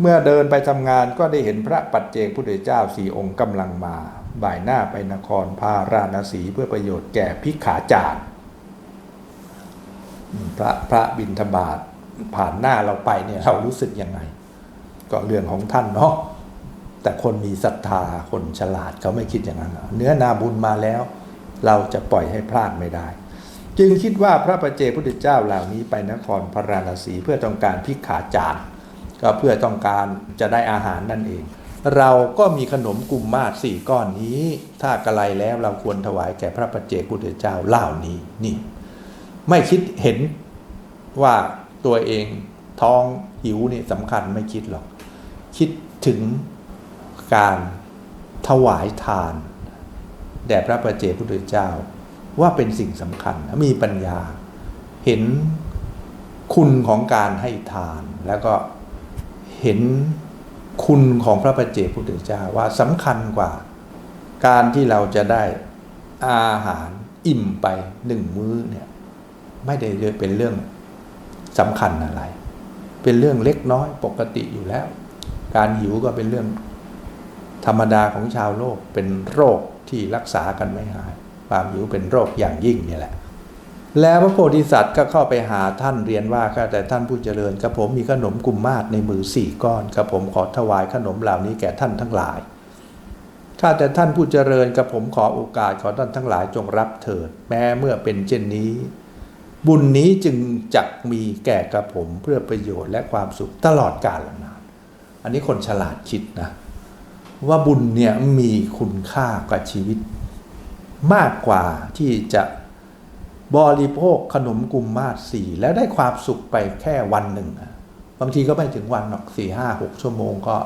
เมื่อเดินไปทำงานก็ได้เห็นพระปัจเจกพุทธเจ้าสี่องค์กำลังมา บ่ายหน้าไปนครพาราณสีเพื่อประโยชน์แก่พิขาจาร์พระพระบินทบาทผ่านหน้าเราไปเนี่ยเรารู้สึกยังไง ก็เรื่องของท่านเนาะแต่คนมีศรัทธาคนฉลาดเขาไม่คิดอย่างนั้นเนื้อนาบุญมาแล้ว เราจะปล่อยให้พลาดไม่ได้ จึงคิดว่าพระประเจกพุทธเจ้าเหล่านี้ไปนครพระราณสีเพื่อต้องการพิขาจารย์ ก็เพื่อต้องการจะได้อาหารนั่นเอง เราก็มีขนมกุมมาศสี่ก้อนนี้ ถ้ากระไรแล้วเราควรถวายแก่พระประเจกพุทธเจ้าเหล่านี้นี่ ไม่คิดเห็นว่าตัวเองท้องหิวนี่สำคัญไม่คิดหรอก คิดถึงการถวายทาน แด่พระประเจกพุทธเจ้าว่าเป็นสิ่งสำคัญมีปัญญาเห็นคุณของการให้ทานแล้วก็ เห็นคุณของพระประเจกพุทธเจ้าว่าสำคัญกว่า การที่เราจะได้อาหารอิ่มไปหนึ่งมื้อเนี่ยไม่ได้เป็นเรื่องสำคัญอะไร เป็นเรื่องเล็กน้อยปกติอยู่แล้ว การหิวก็เป็นเรื่องธรรมดาของชาวโลกเป็นโรคที่รักษากันไม่หาย ความหิวเป็นโรคอย่างยิ่งเนี่ยแหละ แล้วพระโพธิสัตว์ก็เข้าไปหาท่านเรียนว่าข้าแต่ท่านผู้เจริญกระผมมีขนมกุมมาศในมือสี่ก้อนกระผมขอถวายขนมเหล่านี้แก่ท่านทั้งหลายข้าแต่ท่านผู้เจริญกระผมขอโอกาสขอท่านทั้งหลายจงรับเถิด แม้เมื่อเป็นเช่นนี้ บุญนี้จึงจักมีแก่กระผมเพื่อประโยชน์และความสุขตลอดกาลนานอันนี้คนฉลาดคิดนะ ว่าบุญเนี่ยมีคุณค่ากับชีวิต มากกว่าที่จะ บริโภคขนมกุมมาศสี่แล้วได้ความสุขไปแค่วันหนึ่งบางทีก็ไม่ถึงวันหรอกสี่ห้าหกชั่วโมงก็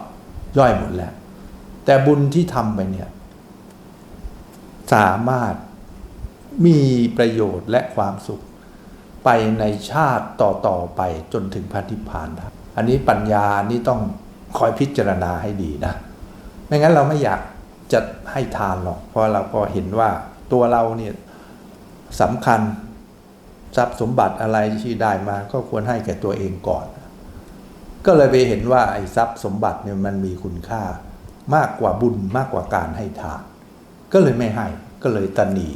ย่อยหมดแล้ว แต่บุญที่ทำไปเนี่ย สามารถมีประโยชน์และความสุข ไปในชาติต่อ ๆ ไปจนถึงพระนิพพานได้อันนี้ปัญญานี่ต้องคอยพิจารณาให้ดีนะ ไม่งั้นเราไม่อยากจะให้ทานหรอกเพราะเราก็เห็นว่าตัวเราเนี่ย สำคัญทรัพย์สมบัติอะไรที่ได้มาก็ควรให้แก่ตัวเองก่อน ก็เลยไปเห็นว่าไอ้ทรัพย์สมบัติเนี่ยมันมีคุณค่ามากกว่าบุญมากกว่าการให้ทาน ก็เลยไม่ให้ก็เลยตนี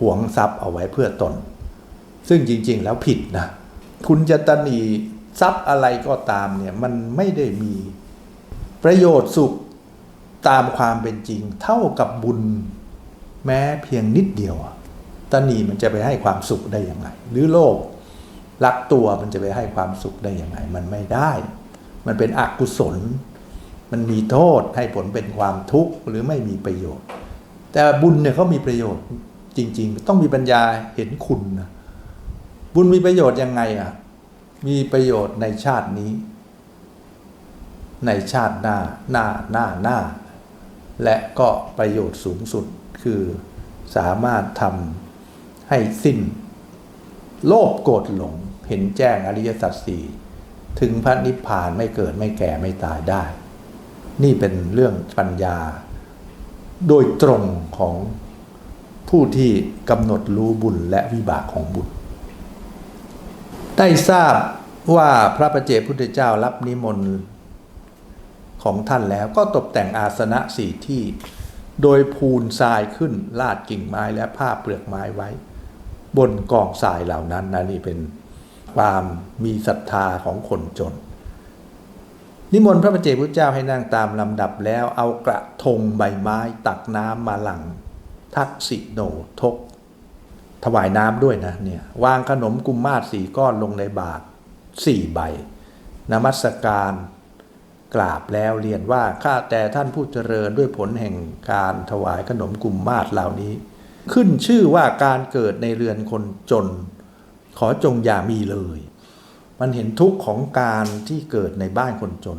หวงทรัพย์เอาไว้เพื่อตน ซึ่งจริงๆแล้วผิดนะคุณจะตนีทรัพย์อะไรก็ตามเนี่ยมันไม่ได้มีประโยชน์สุขตามความเป็นจริง เท่ากับบุญแม้เพียงนิดเดียวอะ ตนีมันจะไปให้ความสุขได้อยังไงหรือโลภรักตัวมันจะไปให้ความสุขได้อยังไงมันไม่ได้ มันเป็นอกุศล มันมีโทษให้ผลเป็นความทุกข์หรือไม่มีประโยชน์ แต่บุญเนี่ยเขามีประโยชน์จริง ๆ ต้องมีปัญญาเห็นคุณนะบุญมีประโยชน์ยังไงอะมีประโยชน์ในชาตินี้ ในชาติหน้าหน้าหน้าหน้า และก็ประโยชน์สูงสุดคือสามารถทำ ให้สิ้น โลภโกรธหลง เห็นแจ้งอริยสัจสี่ถึงพระนิพพานไม่เกิดไม่แก่ไม่ตายได้ นี่เป็นเรื่องปัญญา โดยตรงของผู้ที่กำหนดรู้บุญและวิบากของบุญ ได้ทราบว่าพระประเจพุทธเจ้ารับนิมนต์ของท่านแล้วก็ตกแต่งอาสนะสี่ที่ โดยพูนทรายขึ้นลาดกิ่งไม้และผ้าเปลือกไม้ไว้ บนกองทรายเหล่านั้นนะนี่เป็นความมีศรัทธาของคนจน นิมนต์พระปเจพุทธเจ้าให้นั่งตามลำดับแล้วเอากระทงใบไม้ตักน้ำมาหลัง ทักษิโนทก ถวายน้ำด้วยนะเนี่ยวางขนมกุมมาศสี่ก้อนลงในบาตรสี่ใบนมัสการกราบแล้วเรียนว่าข้าแต่ท่านผู้เจริญด้วยผลแห่งการถวายขนมกุมมาศเหล่านี้ ขึ้นชื่อว่าการเกิดในเรือนคนจน ขอจงอย่ามีเลย มันเห็นทุกข์ของการที่เกิดในบ้านคนจน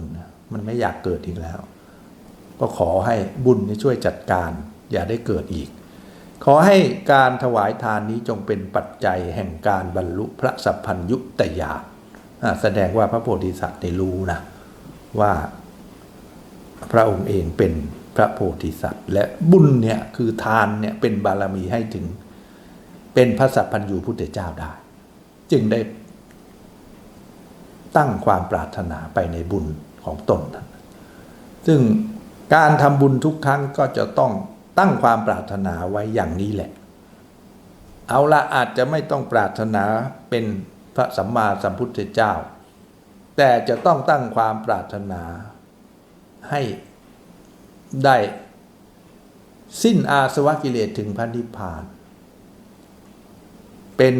มันไม่อยากเกิดอีกแล้ว ก็ขอให้บุญนี่ช่วยจัดการ อย่าได้เกิดอีก ขอให้การถวายทานนี้จงเป็นปัจจัยแห่งการบรรลุพระสัพพัญยุตยาอ่าแสดงว่าพระโพธิสัตว์ได้รู้นะว่าพระองค์เองเป็น พระโพธิสัตว์ และบุญเนี่ยคือทานเนี่ยเป็นบารมีให้ถึง เป็นพระสัพพัญญูพุทธเจ้าได้ จึงได้ตั้งความปรารถนาไปในบุญของตนนะซึ่งการทำบุญทุกครั้งก็จะต้องตั้งความปรารถนาไว้อย่างนี้แหละ เอาละอาจจะไม่ต้องปรารถนาเป็นพระสัมมาสัมพุทธเจ้า แต่จะต้องตั้งความปรารถนาให้ ได้สิ้นอาสวะกิเลสถึงพระนิพาน เป็น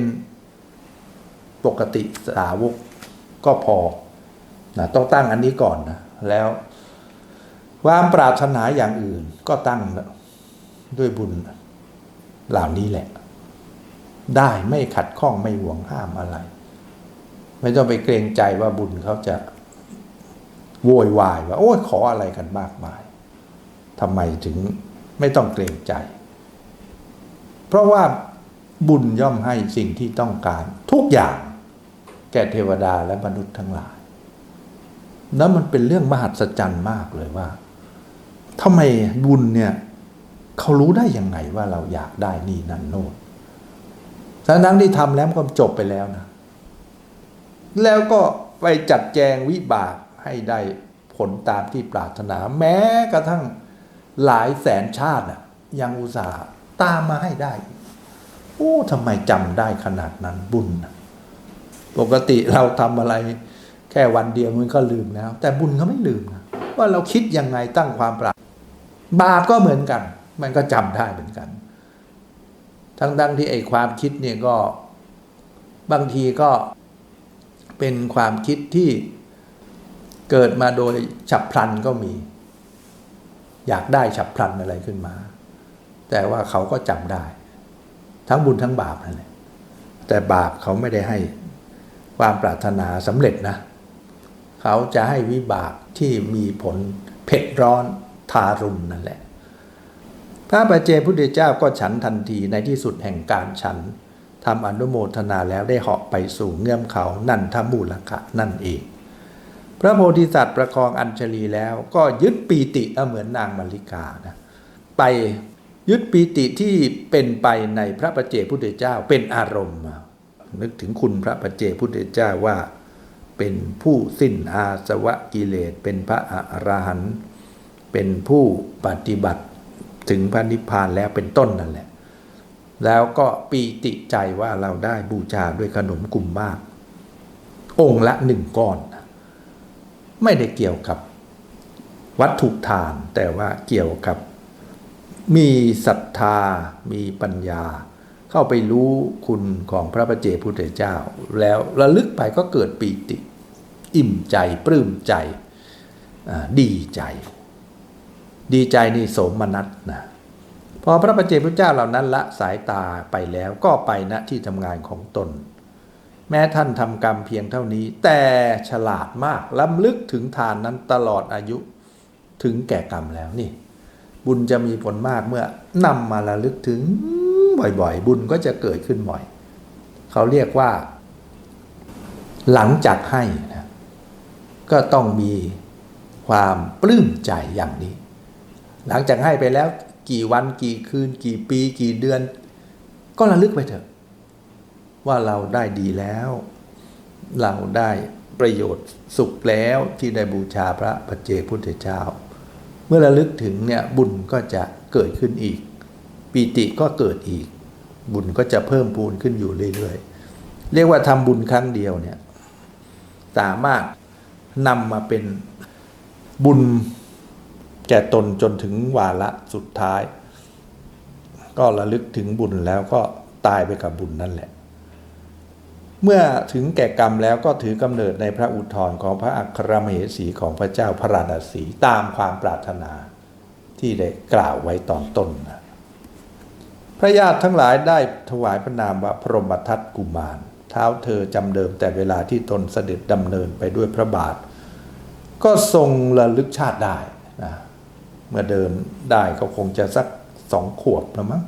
ปกติสาวกก็พอนะต้องตั้งอันนี้ก่อนนะแล้วความปรารถนาอย่างอื่นก็ตั้งด้วยบุญเหล่านี้แหละ ได้ไม่ขัดข้องไม่หวงห้ามอะไร ไม่ต้องไปเกรงใจว่าบุญเขาจะโวยวายว่า โอ้ยขออะไรกันมากมาย ทำไมถึงไม่ต้องเกรงใจ เพราะว่าบุญย่อมให้สิ่งที่ต้องการทุกอย่างแก่เทวดาและมนุษย์ทั้งหลาย แล้วมันเป็นเรื่องมหัศจรรย์มากเลยว่าทำไมบุญเนี่ยเขารู้ได้ยังไงว่าเราอยากได้นี่นั่นโน่นทั้งทั้งที่ทำแล้วก็จบไปแล้วนะ แล้วก็ไปจัดแจงวิบากให้ได้ผลตามที่ปรารถนาแม้กระทั่ง หลายแสนชาติอะยังอุตส่าห์ตามมาให้ได้ โอ้ทำไมจำได้ขนาดนั้นบุญนะปกติเราทำอะไรแค่วันเดียวมันก็ลืมแล้ว แต่บุญเขาไม่ลืมนะว่าเราคิดยังไงตั้งความปรารถนาบาปก็เหมือนกัน มันก็จำได้เหมือนกัน ทั้งดังที่ไอ้ความคิดเนี่ยก็บางทีก็เป็นความคิดที่เกิดมาโดยฉับพลันก็มี อยากได้ฉับพลันอะไรขึ้นมา แต่ว่าเขาก็จำได้ ทั้งบุญทั้งบาปนั่นแหละแต่บาปเขาไม่ได้ให้ความปรารถนาสำเร็จนะ เขาจะให้วิบากที่มีผลเผ็ดร้อนทารุณนั่นแหละพระปัจเจพุทธเจ้าก็ฉันทันทีในที่สุดแห่งการฉันทำอนุโมทนาแล้วได้เหาะไปสู่เงื่อมเขานั่นทมูลกะนั่นเอง พระโพธิสัตว์ประคองอัญชลีแล้วก็ยึดปีติเอาเหมือนนางมาริกานะไปยึดปีติที่เป็นไปในพระปัจเจพุทธเจ้าเป็นอารมณ์ นึกถึงคุณพระปัจเจพุทธเจ้าว่า เป็นผู้สิ้นอาสวะกิเลสเป็นพระอรหันต์เป็นผู้ปฏิบัติถึงพระนิพพานแล้วเป็นต้นนั่นแหละ แล้วก็ปีติใจว่าเราได้บูชาด้วยขนมกลุ่มมาก องค์ละหนึ่งก้อน ไม่ได้เกี่ยวกับ วัตถุทานแต่ว่าเกี่ยวกับ มีศรัทธา มีปัญญา เข้าไปรู้คุณของพระประเจพุทธเจ้า แล้วระลึกไปก็เกิดปีติ อิ่มใจปลื้มใจดีใจ ดีใจนี่สมนัสนะพอพระประเจพุทธเจ้าเหล่านั้นละสายตาไปแล้วก็ไปณที่ทำงานของตน แม้ท่านทำกรรมเพียงเท่านี้ แต่ฉลาดมากล้ำลึกถึงทานนั้นตลอดอายุถึงแก่กรรมแล้วนี่ บุญจะมีผลมากเมื่อนำมาระลึกถึงบ่อยๆ บุญก็จะเกิดขึ้นบ่อย เขาเรียกว่า หลังจากให้นะก็ต้องมีความปลื้มใจอย่างนี้ หลังจากให้ไปแล้วกี่วันกี่คืน กี่ปี กี่เดือน ก็ระลึกไปเถอะ ว่าเราได้ดีแล้ว เราได้ประโยชน์สุขแล้วที่ได้บูชาพระปัจเจพุทธเจ้า เมื่อระลึกถึงเนี่ยบุญก็จะเกิดขึ้นอีก ปีติก็เกิดอีก บุญก็จะเพิ่มพูนขึ้นอยู่เรื่อยๆ เรียกว่าทำบุญครั้งเดียวเนี่ยสามารถนำมาเป็นบุญแก่ตนจนถึงวาระสุดท้าย ก็ระลึกถึงบุญแล้วก็ตายไปกับบุญนั่นแหละ เมื่อถึงแก่กรรมแล้วก็ถือกำเนิดในพระอุทธรของพระอัครมเหสีของพระเจ้าพระราณสีตามความปรารถนาที่ได้กล่าวไว้ตอนต้นนะพระญาติทั้งหลายได้ถวายพระนามว่าพรหมทัตกุมาร เท้าเธอจำเดิมแต่เวลาที่ตนเสด็จดำเนินไปด้วยพระบาท ก็ทรงระลึกชาติได้นะเมื่อเดินได้ก็คงจะสักสองขวบล้วมั้ง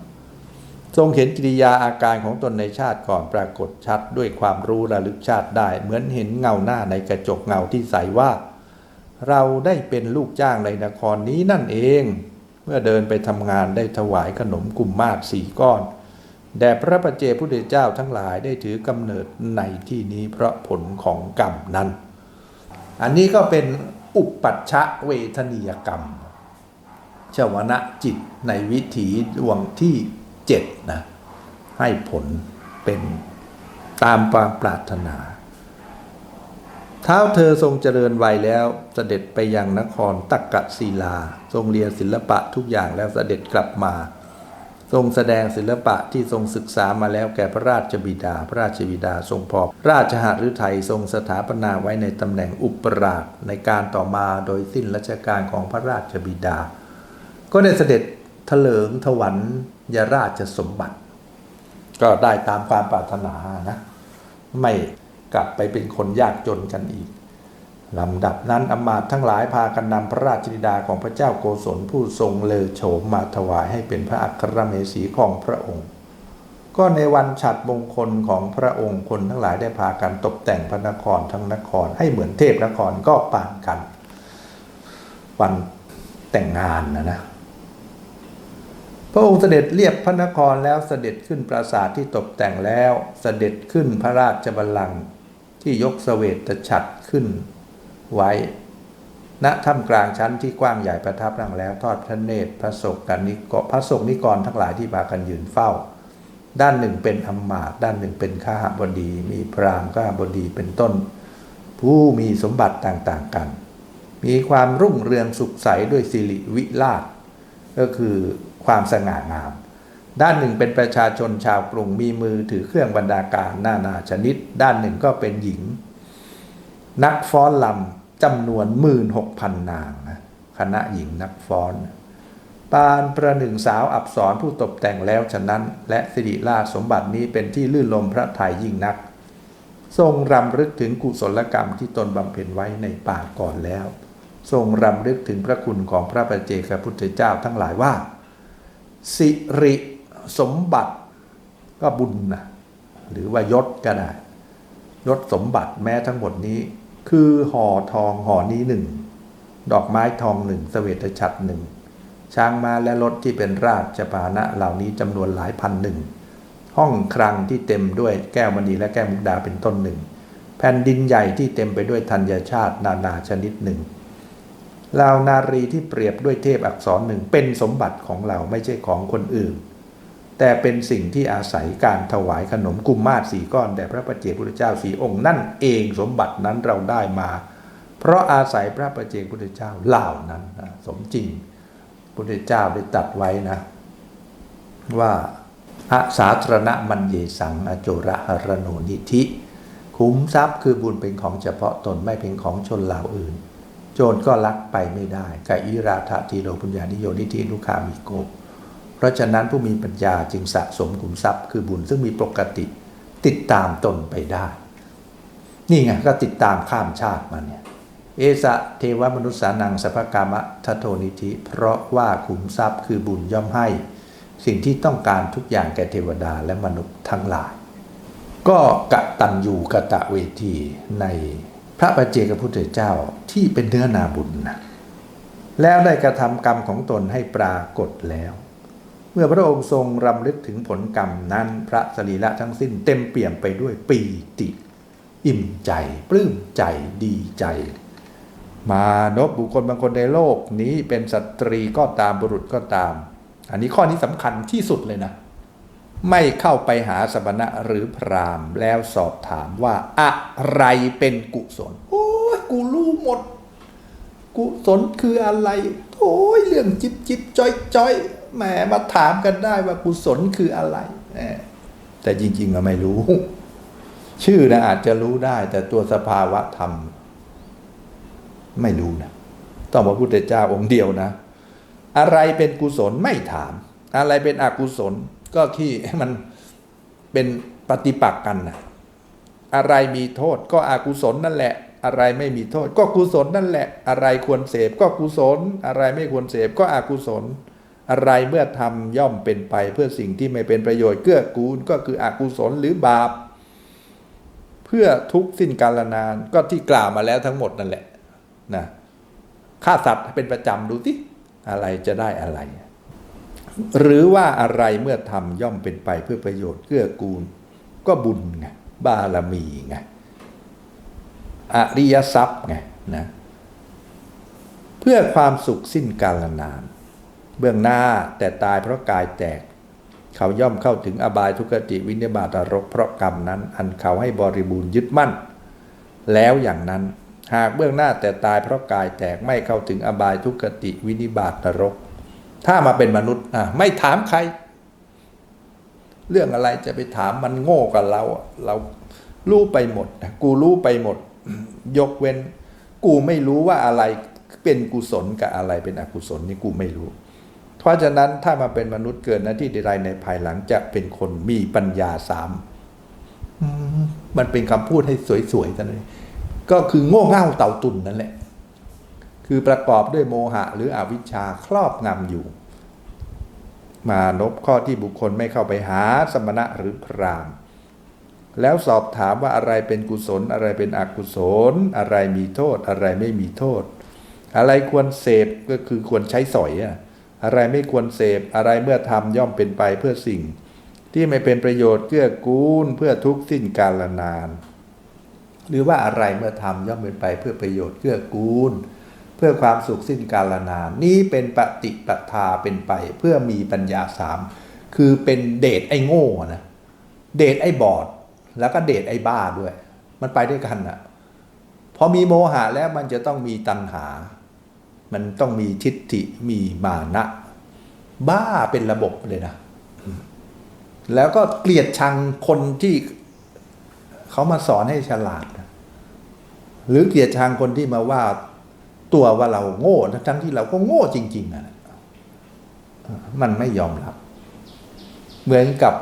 ทรงเห็นกิริยาอาการของตนในชาติก่อนปรากฏชัดด้วยความรู้ระลึกชาติได้ เหมือนเห็นเงาหน้าในกระจกเงาที่ใสว่า เราได้เป็นลูกจ้างในนครนี้นั่นเอง เมื่อเดินไปทำงานได้ถวายขนมกลุ่มมาศสี่ก้อนแด่พระประเจพุทธเจ้าทั้งหลายได้ถือกำเนิดในที่นี้เพราะผลของกรรมนั้น อันนี้ก็เป็นอุปปัชชะเวทนียกรรมชวนะจิตในวิถีดวงที่ เจ็ดนะให้ผลเป็นตามความปรารถนาเท้าเธอทรงเจริญวัยแล้วเสด็จไปยังนครตักกะศิลา ทรงเรียนศิลปะทุกอย่างแล้วเสด็จกลับมา ทรงแสดงศิลปะที่ทรงศึกษามาแล้วแก่พระราชบิดา พระราชบิดาทรงพอราชหฤทัยทรงสถาปนาไว้ในตำแหน่งอุปราชในการต่อมาโดยสิ้นรัชกาลของพระราชบิดา ก็ได้เสด็จเถลิงถวัน ยราชสมบัติ ก็ได้ตามความปรารถนานะ ไม่กลับไปเป็นคนยากจนกันอีกลำดับนั้นอำมาตย์ทั้งหลายพากันนำพระราชธิดาของพระเจ้าโกศลผู้ทรงเลอโฉมมาถวายให้เป็นพระอัครเมสีของพระองค์ ก็ในวันฉัดมงคลของพระองค์คนทั้งหลายได้พากันตกแต่งพระนครทั้งนครให้เหมือนเทพนครก็ปานกัน วันแต่งงานนะนะ พระองค์เสด็จเรียบพระนครแล้วเสด็จขึ้นปราสาทที่ตกแต่งแล้วเสด็จขึ้นพระราชบัลลังก์ที่ยกเสวตฉัตรขึ้นไว้ ณถ้ำกลางชั้นที่กว้างใหญ่ประทับนั่งแล้วทอดพระเนตรพระศกกันนิกพระศกนิกรทั้งหลายที่พากันยืนเฝ้า ด้านหนึ่งเป็นอำมาตย์ด้านหนึ่งเป็นข้าบดี มีพรามข้าบดีเป็นต้น ผู้มีสมบัติต่างๆกัน มีความรุ่งเรืองสุขใสด้วยสิริวิลาศก็คือ ความสง่างาม ด้านหนึ่งเป็นประชาชนชาวกรุงมีมือถือเครื่องบรรณาการนานาชนิด ด้านหนึ่งก็เป็นหญิง นักฟ้อนลำจำนวนหมื่นหกพันนางนะคณะหญิงนักฟ้อนปานประหนึ่งสาวอับสรผู้ตกแต่งแล้วฉะนั้น และสิริราชสมบัตินี้เป็นที่ลื่นลมพระทัยยิ่งนัก ทรงรำลึกถึงกุศลกรรมที่ตนบำเพ็ญไว้ในป่าก่อนแล้ว ทรงรำลึกถึงพระคุณของพระปัจเจกพุทธเจ้าทั้งหลายว่า สิริสมบัติก็บุญนะหรือว่ายศก็ได้ยศสมบัติแม้ทั้งหมดนี้ คือห่อทองห่อนี้หนึ่งดอกไม้ทองหนึ่งเสวตฉัตรหนึ่งช้างมาและรถที่เป็นราชพานะเหล่านี้จำนวนหลายพันหนึ่งห้องครังที่เต็มด้วยแก้วมณีและแก้วมุกดาเป็นต้นหนึ่ง แผ่นดินใหญ่ที่เต็มไปด้วยธัญชาตินานาชนิดหนึ่ง เหล่านารีที่เปรียบด้วยเทพอักษรหนึ่งเป็นสมบัติของเราไม่ใช่ของคนอื่น แต่เป็นสิ่งที่อาศัยการถวายขนมกุมมาศสี่ก้อนแด่พระประเจกพุทธเจ้าสี่องค์นั่นเองสมบัตินั้นเราได้มา เพราะอาศัยพระประเจกพุทธเจ้าเหล่านั้นนะสมจริงพุทธเจ้าได้ตัดไว้นะ ว่าอาสาธรณมันเยสังอโจระหรโนนิธิ คุ้มทรัพย์คือบุญเป็นของเฉพาะตนไม่เป็นของชนเหล่าอื่น โจรก็ลักไปไม่ได้กาอิราธาทีโลปุญญานิโยนิธินุคามิโก เพราะฉะนั้นผู้มีปัญญาจึงสะสมขุมทรัพย์ คือบุญซึ่งมีปกติติดตามตนไปได้ นี่ไงก็ติดตามข้ามชาติมาเนี่ยเอสะเทวมนุษย์สานังสัพกามะทโทนิธิ เพราะว่าขุมทรัพย์คือบุญย่อมให้ สิ่งที่ต้องการทุกอย่างแก่เทวดาและมนุษย์ทั้งหลาย ก็กะตันยูกะตะเวทีใน พระปัจเจกพุทธเจ้าที่เป็นเนื้อนาบุญนะแล้วได้กระทำกรรมของตนให้ปรากฏแล้ว เมื่อพระองค์ทรงรำลึกถึงผลกรรมนั้นพระสรีระทั้งสิ้นเต็มเปี่ยมไปด้วยปีติ อิ่มใจ ปลื้มใจดีใจ มานพบุคคลบางคนในโลกนี้เป็นสตรีก็ตามบุรุษก็ตาม อันนี้ข้อนี้สำคัญที่สุดเลยนะ ไม่เข้าไปหาสมณะหรือพราหมณ์แล้วสอบถามว่าอะไรเป็นกุศล โอ้ยกูรู้หมด กุศลคืออะไร โอ้ยเรื่องจิบจิบจ้อยจ้อยแหมมาถามกันได้ว่ากุศลคืออะไรแหมแต่จริง ๆ ก็ไม่รู้ ชื่อนะอาจจะรู้ได้ แต่ตัวสภาวะธรรม ไม่รู้นะ ต้องพระพุทธเจ้าองค์เดียวนะ อะไรเป็นกุศลไม่ถาม อะไรเป็นอกุศล ก็ที่มันเป็นปฏิปักษ์กันนะอะไรมีโทษก็อากุศลนั่นแหละ อะไรไม่มีโทษ ก็กุศลนั่นแหละ อะไรควรเสพก็กุศล อะไรไม่ควรเสพก็อากุศล อะไรเมื่อทำย่อมเป็นไปเพื่อสิ่งที่ไม่เป็นประโยชน์เกื้อกูลก็คืออกุศลหรือบาป เพื่อทุกสิ้นกาลนานก็ที่กล่าวมาแล้วทั้งหมดนั่นแหละนะฆ่าสัตว์เป็นประจำดูสิอะไรจะได้อะไร หรือว่าอะไรเมื่อทำย่อมเป็นไปเพื่อประโยชน์เกื้อกูล ก็บุญไงบารมีไงอริยทรัพย์ไงนะเพื่อความสุขสิ้นกาลนาน เบื้องหน้าแต่ตายเพราะกายแตก เขาย่อมเข้าถึงอบายทุกขติวินิบาตนรกเพราะกรรมนั้น อันเขาให้บริบูรณ์ยึดมั่น แล้วอย่างนั้นหากเบื้องหน้าแต่ตายเพราะกายแตกไม่เข้าถึงอบายทุกขติวินิบาตนรก ถ้ามาเป็นมนุษย์อะไม่ถามใคร เรื่องอะไรจะไปถามมันโง่กับเรา เรารู้ไปหมด กูรู้ไปหมด ยกเว้น กูไม่รู้ว่าอะไรเป็นกุศลกับอะไรเป็นอกุศลนี่กูไม่รู้ เพราะฉะนั้นถ้ามาเป็นมนุษย์เกิดหน้าที่ใดในภายหลังจะเป็นคนมีปัญญาสามมันเป็นคำพูดให้สวยๆกันเลยก็คือโง่เง่าเต่าตุ่นนั่นแหละ คือประกอบด้วยโมหะหรืออวิชชาครอบงำอยู่ มานบข้อที่บุคคลไม่เข้าไปหาสมณะหรือพรามแล้วสอบถามว่าอะไรเป็นกุศลอะไรเป็นอกุศล อะไรมีโทษ อะไรไม่มีโทษ อะไรควรเสพก็คือควรใช้สอยอะอะไรไม่ควรเสพอะไรเมื่อทำย่อมเป็นไปเพื่อสิ่ง ที่ไม่เป็นประโยชน์เกื้อกูลเพื่อทุกข์สิ้นกาลนาน หรือว่าอะไรเมื่อทำย่อมเป็นไปเพื่อประโยชน์เกื้อกูล เพื่อความสุขสิ้นกาลนาน นี้เป็นปฏิปทาเป็นไป เพื่อมีปัญญาสามคือเป็นเดชไอ้โง่นะเดชไอ้บอดแล้วก็เดชไอ้บ้าด้วย มันไปด้วยกันอะพอมีโมหะแล้วมันจะต้องมีตัณหา มันต้องมีทิฏฐิมีมานะ บ้าเป็นระบบเลยนะ แล้วก็เกลียดชังคนที่เขามาสอนให้ฉลาด หรือเกลียดชังคนที่มาว่า ตัวว่าเราโง่ทั้งที่เราก็โง่จริงๆนะมันไม่ยอมรับ เหมือนกับ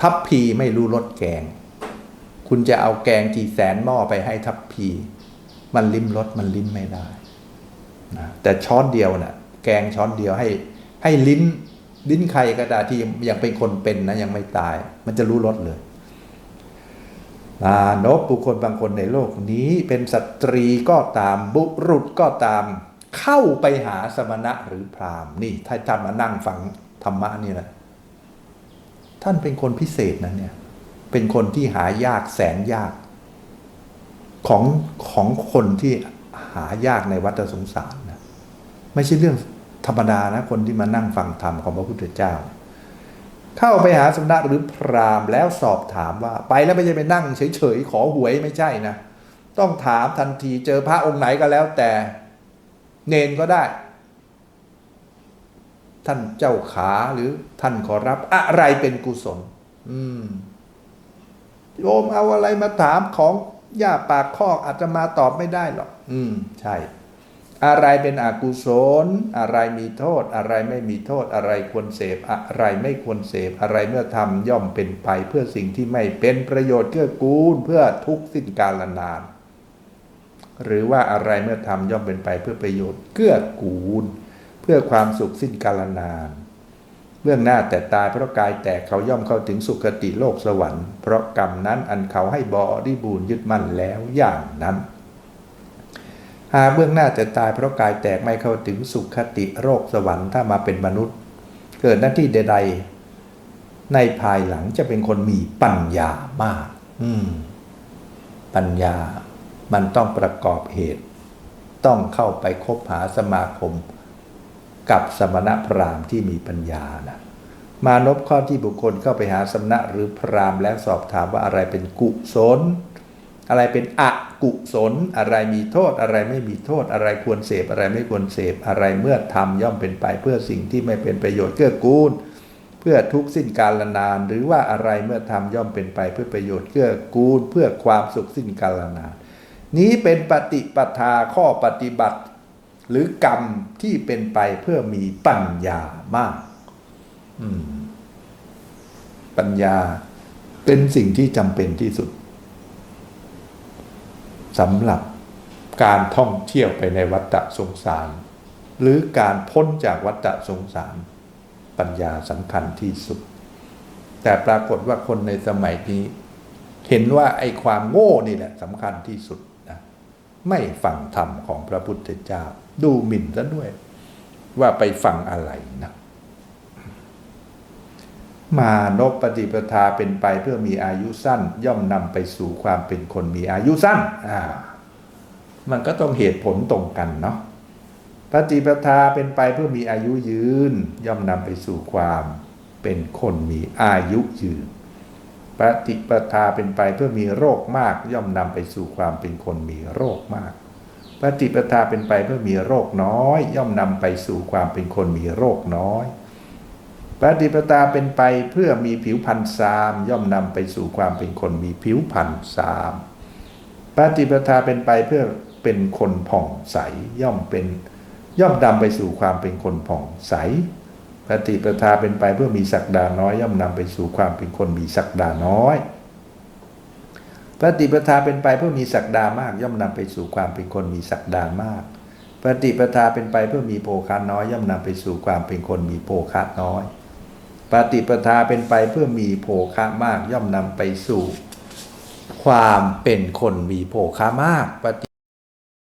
ทัพพีไม่รู้รสแกง คุณจะเอาแกงกี่แสนหม้อไปให้ทัพพี มันลิ้มรสมันลิ้มไม่ได้นะแต่ช้อนเดียวนะ่ะ แกงช้อนเดียวให้ ให้ลิ้น ลิ้นใครก็ได้ที่ยังเป็นคนเป็นนะยังไม่ตาย มันจะรู้รสเลย ลานบบุคคลบางคนในโลกนี้ เป็นสตรีก็ตามบุรุษก็ตาม เข้าไปหาสมณะหรือพราหมณ์นี่ถ้าท่านมานั่งฟังธรรมะนี่แหละท่านเป็นคนพิเศษนะเนี่ยเป็นคนที่หายากแสนยากของของคนที่หายากในวัฏสงสารนะไม่ใช่เรื่องธรรมดานะคนที่มานั่งฟังธรรมของพระพุทธเจ้า เข้าไปหาสมณะหรือพราหมณ์แล้วสอบถามว่า ไปแล้วไม่ใช่ไปนั่งเฉยๆขอหวยไม่ใช่นะ ต้องถามทันทีเจอพระองค์ไหนก็แล้วแต่เนนก็ได้ ท่านเจ้าขาหรือท่านขอรับ อะไรเป็นกุศล อืมโยมเอาอะไรมาถามของย่าปากข้ออาจจะมาตอบไม่ได้หรอก อืม ใช่ อะไรเป็นอกุศล อะไรมีโทษ อะไรไม่มีโทษ อะไรควรเสพ อะไรไม่ควรเสพ อะไรเมื่อทำย่อมเป็นไป เพื่อสิ่งที่ไม่เป็นประโยชน์เกื้อกูลเพื่อทุกสิ้นกาลนาน หรือว่าอะไรเมื่อทำย่อมเป็นไปเพื่อประโยชน์เกื้อกูล เพื่อความสุขสิ้นกาลนาน เบื้องหน้าแต่ตายเพราะกายแตกเขาย่อมเข้าถึงสุคติโลกสวรรค์ เพราะกรรมนั้นอันเขาให้บอริบูรณ์ยึดมั่นแล้วอย่างนั้น หากเบื้องหน้าจะตายเพราะกายแตกไม่เข้าถึงสุขคติโลกสวรรค์ถ้ามาเป็นมนุษย์ เกิดหน้าที่ใด ๆ ในภายหลังจะเป็นคนมีปัญญามาก อืม ปัญญามันต้องประกอบเหตุ ต้องเข้าไปคบหาสมาคม กับสมณพราหมณ์ที่มีปัญญานะมานพข้อที่บุคคลเข้าไปหาสมณะหรือพราหมณ์แล้วสอบถามว่าอะไรเป็นกุศล อะไรเป็นอ กุศลอะไรมีโทษอะไรไม่มีโทษอะไรควรเสพอะไรไม่ควรเสพอะไรเมื่อทำย่อมเป็นไปเพื่อสิ่งที่ไม่เป็นประโยชน์เกื้อกูล เพื่อทุกสิ้นกาลนาน หรือว่าอะไรเมื่อทำย่อมเป็นไปเพื่อประโยชน์เกื้อกูล เพื่อความสุขสิ้นกาลนาน นี้เป็นปฏิปทาข้อปฏิบัติ หรือกรรมที่เป็นไปเพื่อมีปัญญามากปัญญาเป็นสิ่งที่จำเป็นที่สุด สำหรับการท่องเที่ยวไปในวัฏสงสาร หรือการพ้นจากวัฏสงสาร ปัญญาสำคัญที่สุด แต่ปรากฏว่าคนในสมัยนี้ เห็นว่าไอ้ความโง่นี่แหละสำคัญที่สุดนะไม่ฟังธรรมของพระพุทธเจ้า ดูหมิ่นซะด้วย ว่าไปฟังอะไรนะ มานพปฏิปทาเป็นไปเพื่อมีอายุสั้น ย่อมนำไปสู่ความเป็นคนมีอายุสั้นอ่ามันก็ต้องเหตุผลตรงกันเนาะปฏิปทาเป็นไปเพื่อมีอายุยืน ย่อมนำไปสู่ความเป็นคนมีอายุยืนปฏิปทาเป็นไปเพื่อมีโรคมาก ย่อมนำไปสู่ความเป็นคนมีโรคมากปฏิปทาเป็นไปเพื่อมีโรคน้อย ย่อมนำไปสู่ความเป็นคนมีโรคน้อย ปฏิปทาเป็นไปเพื่อมีผิวพรรณซาม ย่อมนำไปสู่ความเป็นคนมีผิวพรรณซามปฏิปทาเป็นไปเพื่อเป็นคนผ่องใสย่อมเป็นย่อมนำไปสู่ความเป็นคนผ่องใสปฏิปทาเป็นไปเพื่อมีศักดาน้อย ย่อมนำไปสู่ความเป็นคนมีศักดาน้อยปฏิปทาเป็นไปเพื่อมีศักดามาก ย่อมนำไปสู่ความเป็นคนมีศักดามากปฏิปทาเป็นไปเพื่อมีโภคะน้อย ย่อมนำไปสู่ความเป็นคนมีโภคะน้อย ปฏิปทาเป็นไปเพื่อมีโภคะมากย่อมนำไปสู่ ความเป็นคนมีโภคะมากปฏิ